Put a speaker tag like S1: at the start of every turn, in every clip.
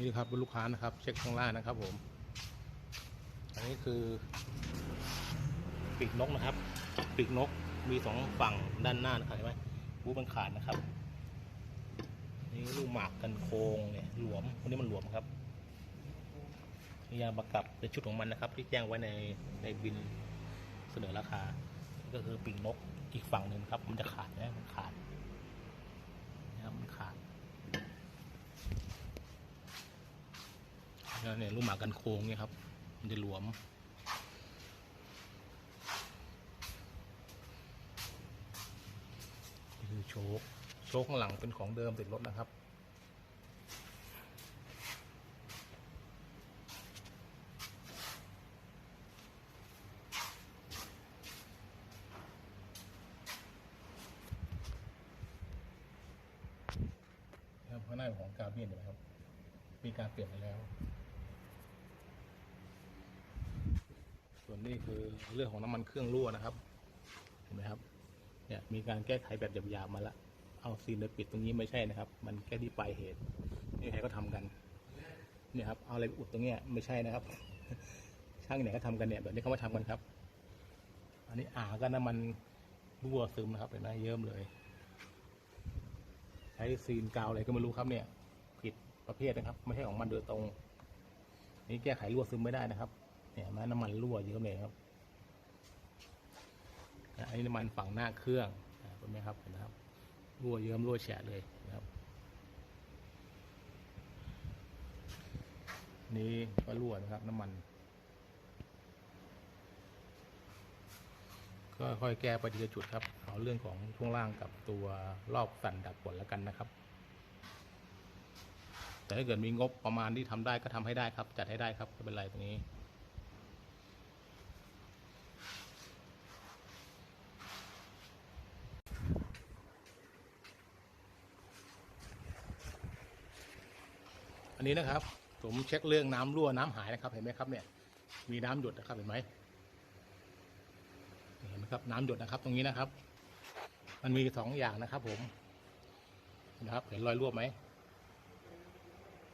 S1: นี่ครับลูกค้านะครับ เช็คข้างล่างนะครับผม อันนี้คือ ปีกนกนะครับ ปีกนกมีสองฝั่งด้านหน้านะครับเห็นไหมบูมันขาดนะครับ นี่ลูกหมากกันโคงเนี่ยหลวมคนนี้มันหลวมครับนี่ยาประกับเป็นชุดของมันนะครับ ที่แจ้งไว้ในในบินเสนอราคา ก็คือปีกนกอีกฝั่งหนึ่งครับ มันจะขาดนะมันขาดนะครับมันขาด แล้วเนี่ยลูกหมากันโค้งเนี่ยครับ มันจะหลวมนี่คือโชคโชคข้างหลังเป็นของเดิมติดรถนะครับครับข้างหน้าของกาเบียนเห็นะครับ มีการเปลี่ยนไปแล้ว ส่วนนี้คือเรื่องของน้ำมันเครื่องรั่วนะครับ เห็นไหมครับ เนี่ยมีการแก้ไขแบบหยาบๆมาละ เอาซีนไปปิดตรงนี้ไม่ใช่นะครับ มันแค่ที่ปลายเหตุ นี่ใครก็ทำกัน เนี่ยครับ เอาอะไรอุดตรงเนี้ยไม่ใช่นะครับ ช่างไหนก็ทำกันเนี่ยแบบนี้เขามาทำกันครับ อันนี้อ่าก็น้ำมันรั่วซึมนะครับเห็นไหมเยิ้มเลย ใช้ซีนกาวอะไรก็ไม่รู้ครับเนี่ย ผิดประเภทนะครับ ไม่ใช่ของมันโดยตรง นี่แก้ไขรั่วซึมไม่ได้นะครับ เนี่ยเห็นไหมน้ำมันรั่วเยอะเลยครับอันนี้น้ำมันฝั่งหน้าเครื่องเห็นไหมครับเห็นครับรั่วเยิ้มรั่วแฉะเลยนะครับ นี่ก็รั่วนะครับ น้ำมัน ก็ค่อยแก้ไปทีละจุดครับ เอาเรื่องของช่วงล่างกับตัวรอบสั่นดับผลแล้วกันนะครับ แต่ถ้าเกิดมีงบประมาณที่ทำได้ก็ทำให้ได้ครับ จัดให้ได้ครับไม่เป็นไรตรงนี้ อันนี้นะครับ ผมเช็คเรื่องน้ำรั่วน้ำหายนะครับ เห็นไหมครับเนี่ย มีน้ำหยดนะครับเห็นไหมเห็นไหมครับน้ำหยดนะครับ ตรงนี้นะครับ มันมีสองอย่างนะครับ ผมนะครับ เห็นรอยรั่วไหม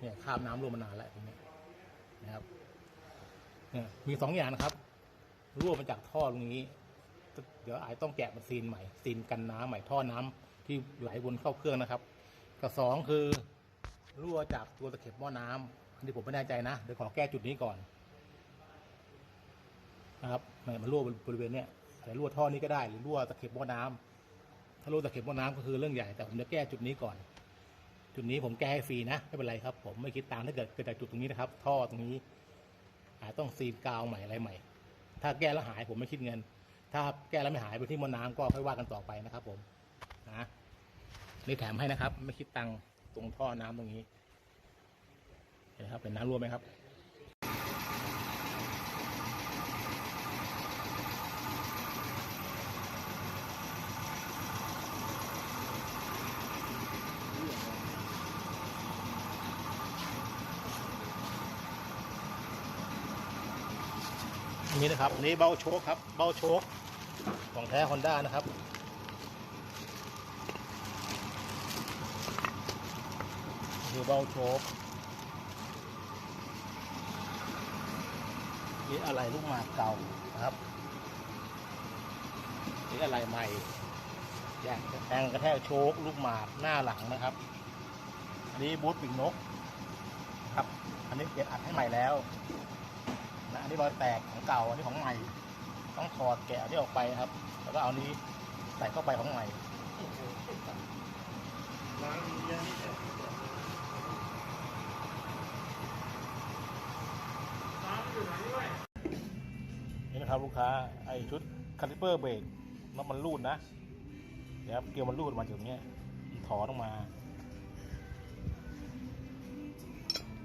S1: เนี่ยคราบน้ำรั่วมานานแล้วตรงนี้นะครับเนี่ยมีสองอย่างนะครับ รั่วมาจากท่อตรงนี้ เดี๋ยวอาจต้องแกะเป็นซีนใหม่ซีนกันน้ำใหม่ท่อน้ำที่ไหลวนเข้าเครื่องนะครับกับสองคือ รั่วจากตัวตะเข็บหม้อน้ำอันนี้ผมไม่แน่ใจนะเดี๋ยวขอแก้จุดนี้ก่อน นะครับม่มันรั่วบริเวณเนี้ยแต่รั่วท่อนี้ก็ได้หรือรั่วตะเข็บหม้อน้ำถ้ารั่วตะเข็บหม้อน้ำก็คือเรื่องใหญ่แต่ผมจะแก้จุดนี้ก่อน จุดนี้ผมแก้ให้ฟรีนะไม่เป็นไรครับ ผมไม่คิดตังค์ถ้าเกิดเกิดจากจุดตรงนี้นะครับ ท่อตรงนี้อาจต้องซีนกาวใหม่อะไรใหม่ ถ้าแก้แล้วหายผมไม่คิดเงิน ถ้าแก้แล้วไม่หายไปที่หม้อน้ำก็ค่อยว่ากันต่อไปนะครับ ผมนะนี่แถมให้นะครับ ไม่คิดตังค์ ตรงท่อน้ำตรงนี้เห็นไหมครับเป็นน้ำรั่วไหมครับนนี้นะครับอันนี้เบาโชคครับ เบาโชคของแท้ฮอนด้านะครับ คือเบาโชคนี่อะไรลูกหมากเก่านะครับนี่อะไรใหม่แยงแทงกระแทกโชคลูกหมากหน้าหลังนะครับ อันนี้บูทปิ่งนกครับ อันนี้เปลี่ยนอัดให้ใหม่แล้วนะอันนี้รอยแตกของเก่า อันนี้ของใหม่ ต้องถอดแกะอันนี้ออกไปครับ แล้วก็เอานี้ใส่เข้าไปของใหม่ นี่นะครับลูกค้าไอชุดคาลิเปอร์เบรกน้ำมันรูดนะเดี๋ยวเกลียวมันรูดมาจากตรงเนี้ยมันถอนออกมา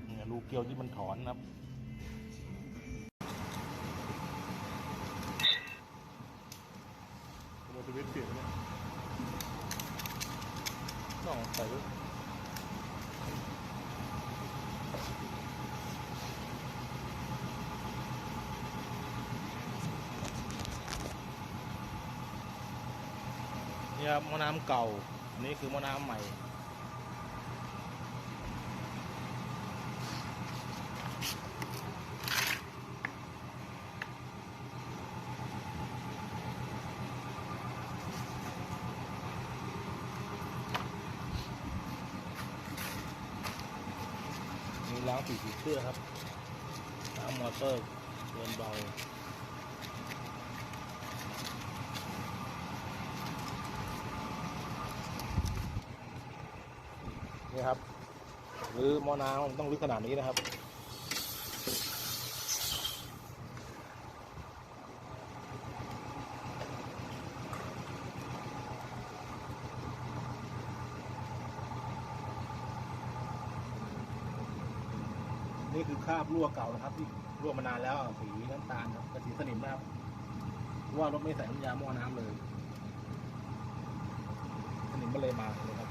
S1: เนี่ยรูเกลียวที่มันถอนนะครับ
S2: โมดิเวตเปลี่ยนเนี่ย
S1: ต้องใส่ไว้ ครับมอน้ำเก่านี่คือมอน้ำใหม่มีล้างผีกผีเพื่อครับล้างมอเตอร์เดินเบา รือหมอน้ำต้องลึกขนาดนี้นะครับ นี่คือคราบรั่วเก่านะครับที่รั่วมานานแล้วสีน้ำตาลครับกับสีสนิมนะครับว่ารถไม่ใส่น้ำยาหม้อน้ำเลยสนิมมันเลยมาเลยครับ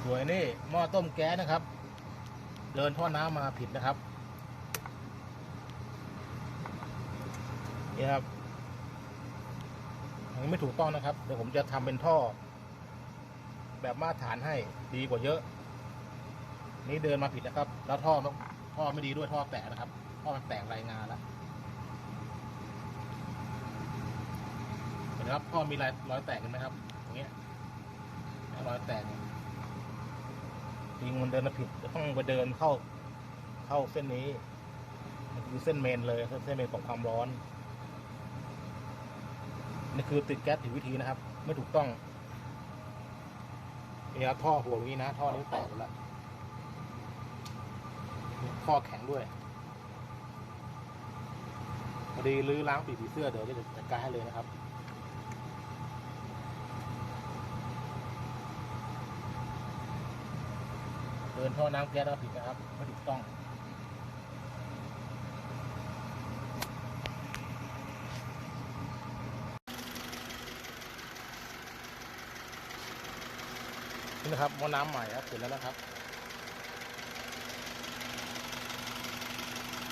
S1: ส วยนี่หม้อต้มแก๊สนะครับ เดินท่อน้ำมาผิดนะครับนี่ครับอันไม่ถูกต้องนะครับ เดี๋ยวผมจะทำเป็นท่อ แบบมาตรฐานให้ดีกว่าเยอะ นี่เดินมาผิดนะครับ แล้วท่อท่อไม่ดีด้วยท่อแตกนะครับ ท่อมันแตกรายงานแล้วเห็นไหมครับท่อมีรอยรอยแตกเห็นไหมครับ อย่างเงี้ยรอยแตกเนี่ย จริงมันเดินมาผิดจะต้องไปเดินเข้าเข้าเส้นนี้นคือเส้นเมนเลยเส้นเมนของความร้อนนี่คือติดแก๊สผิดวิธีนะครับ ไม่ถูกต้องนี่ครับท่อหัวงนี้นะท่อนี้แตกหมดแล้วข้อแข็งด้วยพอดีรื้อล้างปีกผีเสื้อเดี๋ยวจะจัดการให้เลยนะครับ เดินท่อน้ำแก๊สแล้วผิดนะครับไม่ถูกต้องนี่นะครับหม้อน้ำใหม่ครับเสร็จแล้วนะครับ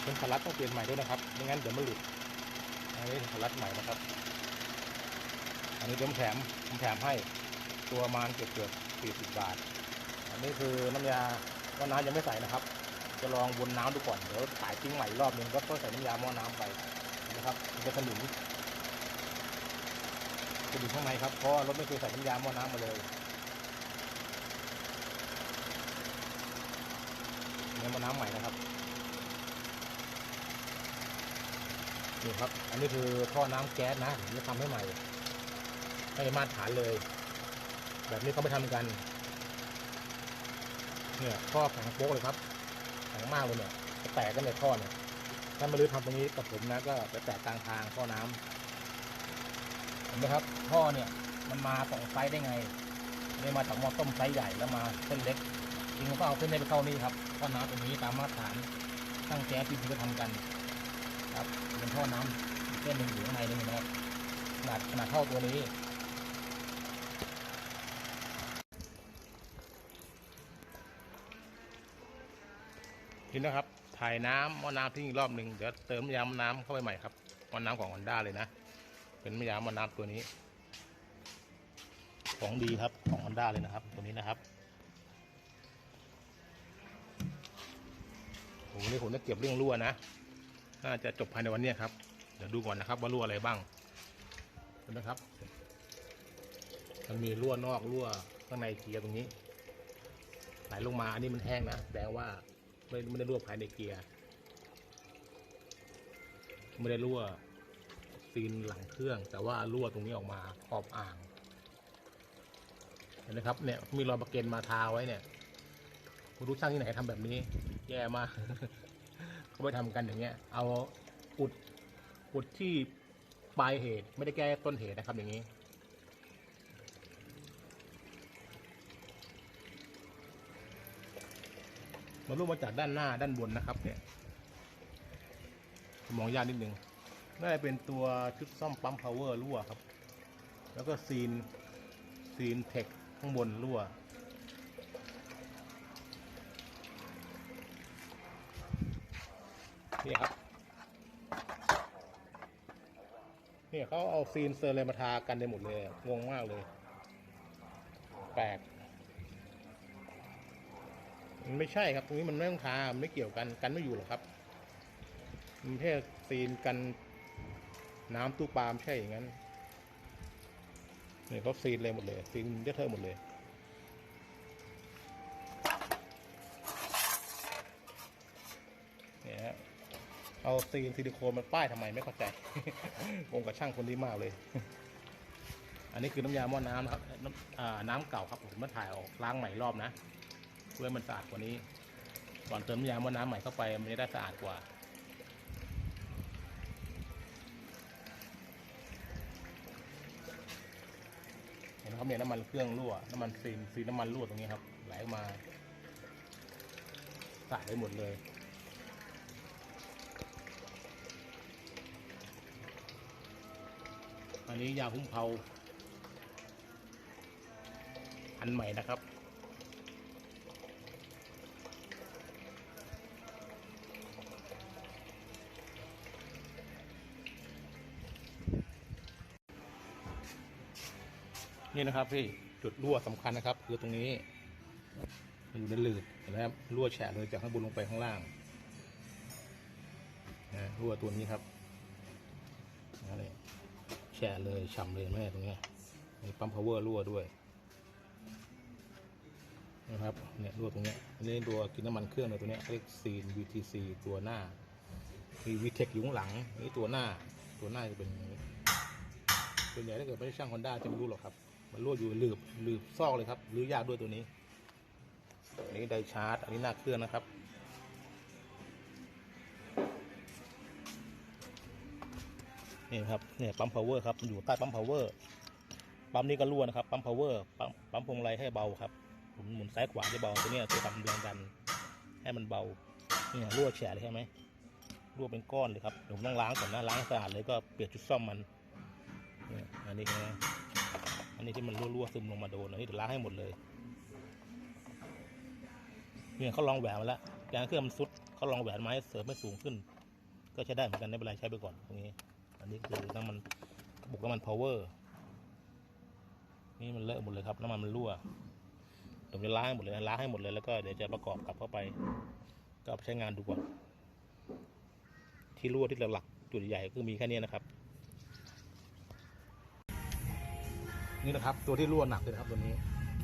S1: เป็นสลัดต้องเปลี่ยนใหม่ด้วยนะครับไม่งั้นเดี๋ยวมันหลุดอันนี้สลัดใหม่นะครับ อันนี้เดี๋ยวผมแถมผมแถมให้ตัวประมาณเกือบเกือบสี่สิบบาท อันนี้คือน้ำยาว่าน้ำยังไม่ใส่นะครับ จะลองวนน้ำดูก่อน เดี๋ยวถ่ายทิ้งใหม่รอบหนึ่งก็ต้องใส่น้ำยาหม้อน้ำไปนะครับมันจะสนิมจะอยู่ข้างในครับ เพราะรถไม่เคยใส่น้ำยาหม้อน้ำมาเลยนี่หม้อน้ำใหม่นะครับนี่ครับ อันนี้คือท่อน้ำแก๊สนะผมจะทำให้ใหม่ให้มาตรฐานเลย แบบนี้เขาไม่ทำกัน เนี่ยท่อแข็งโป๊กเลยครับแข็งมากเลยเนี่ยจะแตกกันในท่อเนี่ยถ้าไม่รื้อทำตรงนี้กับผมนะก็จะแตกกลางทางท่อน้ำเห็นไหมครับ ท่อเนี่ยมันมาสองไซส์ได้ไงไม่มาจากหม้อต้มไซส์ใหญ่แล้วมาเส้นเล็กจริงก็เอาเส้นเล็กไปเข้านี่ครับท่อน้ำตรงนี้ตามมาตรฐานตั้งแก๊สที่ผมจะทำกัน ครับเป็นท่อน้ำเส้นหนึ่งอยู่ข้างในนี่นะครับขนาดขนาดเท่าตัวนี้ นี่นะครับ ถ่ายน้ำมอน้ำทิ้งอีกรอบหนึ่งเดี๋ยวเติมยามน้ำเข้าไปใหม่ครับมอน้ำของฮอนด้าเลยนะ เป็นยาหม้อน้ำตัวนี้ ของดีครับของฮอนด้าเลยนะครับ ตัวนี้นะครับโอ้โหนี่ผมจะเก็บเรื่องรั่วนะ น่าจะจบภายในวันนี้ครับ เดี๋ยวดูก่อนนะครับ ว่ารั่วอะไรบ้างเห็นไหมครับ มันมีรั่วนอกรั่วข้างในเกียร์ตรงนี้ ไหลลงมาอันนี้มันแห้งนะแสดงว่า ไม่ไม่ได้รั่วภายในเกียร์ไม่ได้รั่วซีนหลังเครื่อง แต่ว่ารั่วตรงนี้ออกมาขอบอ่างเห็นไหมครับเนี่ยมีรอยประเก็นมาทาไว้เนี่ยคุณรู้ช่างที่ไหนทำแบบนี้ แย่มากเขาไปทำกันอย่างเงี้ย เอาอุดอุดที่ปลายเหตุไม่ได้แก้ต้นเหตุนะครับอย่างนี้ มันรูปมาจากด้านหน้าด้านบนนะครับ เนี่ยมองยากนิดนึงน่าจะเป็นตัวชุดซ่อมปั๊มพาวเวอร์รั่วครับ แล้วก็ซีนซีนเทคข้างบนรั่วนี่ครับนี่เขาเอาซีนเซอร์เลยมาทากันได้หมดเลยงงมากเลย แปลก มันไม่ใช่ครับ ตรงนี้มันไม่ต้องทามันไม่เกี่ยวกันกันไม่อยู่หรอกครับ มันแค่ซีนกันน้ำตู้ปลามใช่อย่างนั้นเนี่ยเขาซีนเลยหมดเลย ซีนเยอะเทอะหมดเลยเนี่ยฮะเอาซีนซิลิโคนมาป้ายทำไมไม่เข้าใจงงกับช่างคนนี้มากเลย อันนี้คือน้ำยาหม้อน้ำนะครับน้ำอ่าน้ำเก่าครับผมมาถ่ายออกล้างใหม่รอบนะ พื่อมันสะอาดกว่านี้ ก่อนเติมน้ำยาม้อน้ำใหม่เข้าไปมันจะได้สะอาดกว่าเห็นไหมครับเนี่ยน้ำมันเครื่องรั่วน้ำมันซีนซีนน้ำมันรั่วตรงนี้ครับ ไหลออกมาสะอาดไปหมดเลยอันนี้ยาหุ้มเผาอันใหม่นะครับ นี่นะครับพี่จุดรั่วสำคัญนะครับ คือตรงนี้ มันอยู่ในหลืบเห็นไหมครับรั่วแฉะเลยจากข้างบนลงไปข้างล่างนะรั่วตัวนี้ครับอะไรแฉะเลยฉ่ำเลยแม่ตรงเนี้ยมีปั๊มพาวเวอร์รั่วด้วยนะครับเนี่ยรั่วตรงเนี้ยอันนี้ตัวกินน้ำมันเครื่องเลยตัวนี้เขาเรียกซีน VTC ตัวหน้ามีวีเทคอยู่ข้างหลังนี่ตัวหน้า ตัวหน้าจะเป็นอย่างนี้ส่วนใหญ่ถ้าเกิดไม่ได้ช่างฮอนด้าจะไม่รู้หรอกครับ มันรั่วอยู่หลืบหลืบซอกเลยครับรื้อยากด้วยตัวนี้อันนี้ไดชาร์จ อันนี้หน้าเครื่องนะครับ นี่ครับเนี่ยปั๊มพาวเวอร์ครับอยู่ใต้ปั๊มพาวเวอร์ปั๊มนี้ก็รั่วนะครับปั๊มพาวเวอร์ปั๊มปั๊มพวงมาลัยให้เบาครับหมุนหมุนซ้ายขวาจะเบาตัวนี้ยตัวทำแรงดันให้มันเบาเนี่ยรั่วแฉะเลยใช่ไหมรั่วเป็นก้อนเลยครับเดี๋ยวผมต้องล้างก่อนนะล้างสะอาดเลยก็เปลี่ยนชุดซ่อมมันเนี่ยอันนี้นะ อันนี้ที่มันรั่วๆซึมลงมาโดนอันนี้เดี๋ยวล้างให้หมดเลยเนี่ยเขาลองแหวนมาแล้วยางเครื่องมันซุดเขาลองแหวนมาให้เสริมให้สูงขึ้น ก็ใช้ได้เหมือนกันไม่เป็นไรใช้ไปก่อนตรงนี้ อันนี้คือน้ำมันบุกน้ำมันพาวเวอร์นี่มันเลอะหมดเลยครับน้ำมันมันรั่วผมจะล้างให้หมดเลยล้างให้หมดเลยแล้วก็เดี๋ยวจะประกอบกลับเข้าไป ก็ไปใช้งานดูก่อนที่รั่วที่หลักๆจุดใหญ่ก็มีแค่นี้นะครับ นี่นะครับ ตัวที่รั่วหนักเลยนะครับ ตัวนี้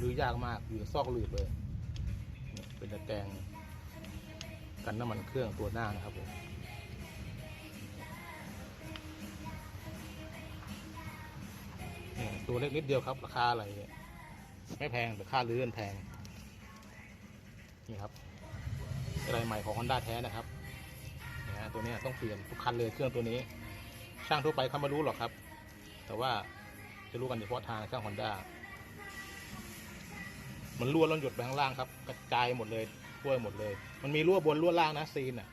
S1: รื้อยากมากอยู่ซอกหลืบเลย เป็นตะแกรงกันน้ำมันเครื่องตัวหน้านะครับผมตัวเล็กนิดเดียวครับ ราคาอะไรเนี่ยไม่แพงแต่ค่ารื้อนแพง นี่ครับอะไรใหม่ของ Honda แท้นะครับนี่ยตัวนี้ต้องเปลี่ยนทุกคันเลยเครื่องตัวนี้ ช่างทั่วไปเขาไม่รู้หรอกครับ แต่ว่า จะรู้กันเฉพาะทางช่างฮอนด้ามันรั่วล้วหยดไปข้างล่างครับ กระจายหมดเลยทั่วหมดเลย มันมีรั่วบนรั่วล่างนะซีนอะ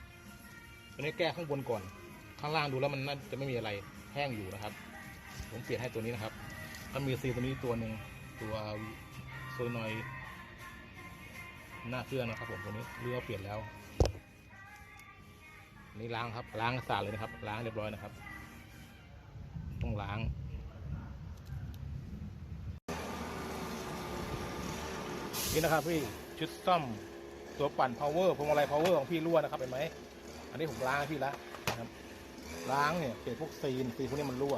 S1: ตอนนี้แก้ข้างบนก่อน ข้างล่างดูแล้วมันน่าจะไม่มีอะไรแห้งอยู่นะครับ ผมเปลี่ยนให้ตัวนี้นะครับถ้ามีซีนตัวนี้ตัวหนึ่งตัวโซนอยหน้าเครื่องนะครับ ผมตัวนี้เรือเปลี่ยนแล้วนี่ล้างครับล้างสะอาดเลยนะครับ ล้างเรียบร้อยนะครับ ต้องล้าง นี่นะครับพี่ชุดซ่อมตัวปั่น power พวงมาลัย power ของพี่รั่วนะครับเห็นไหมอันนี้ผมล้างพี่แล้วนะครับล้างเนี่ยเปลี่ยนพวกซีนซีนพวกนี้มันรั่ว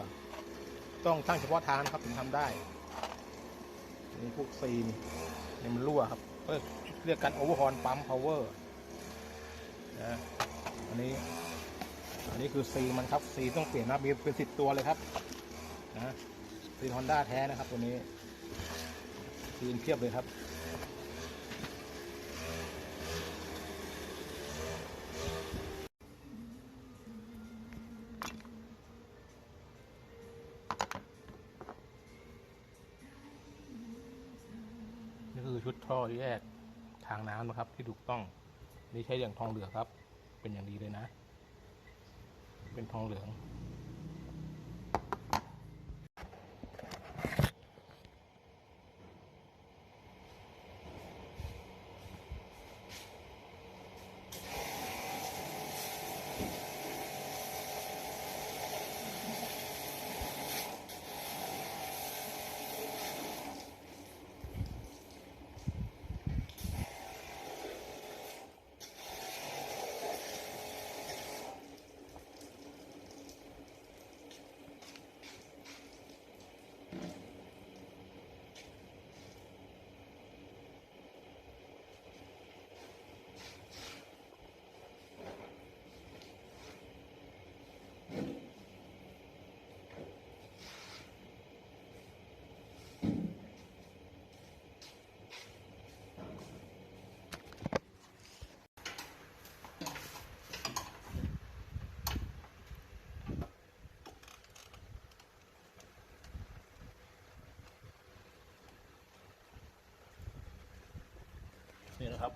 S1: ต้องช่างเฉพาะทางนะครับถึงทำได้นี่พวกซีนเนี่ยมันรั่วครับเรียกกันโอเวอร์ฮอนปั๊ม power นะอันนี้ อันนี้คือซีนมันครับซีนต้องเปลี่ยนนะมีเป็นสิบตัวเลยครับนะซีนฮอนด้าแท้นะครับตัวนี้ซีนเพียบเลยครับ ท่อแยกทางน้ำนะครับ ที่ถูกต้อง นี่ใช้อย่างทองเหลืองครับ เป็นอย่างดีเลยนะ เป็นทองเหลือง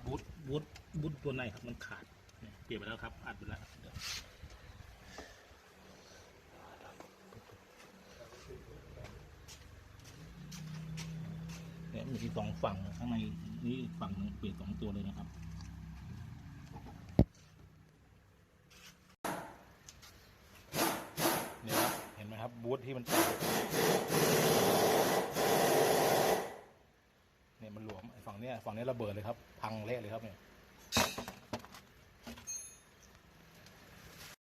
S1: บูทบูทบูทตัวในครับมันขาดเปลี่ยนไปแล้วครับอัดไปแล้วเดี๋ยวเนี่ยมีสองฝั่งข้างในนี่ฝั่งหนึงเปลี่ยนสองตัวเลยนะครับเนี่ยครับเห็นไหมครับบูทที่มันเนี่ยมันหลวมไอ้ฝั่งเนี้ยฝั่งเนี้ยระเบิดเลยครับ พังเละเลยครับเนี่ย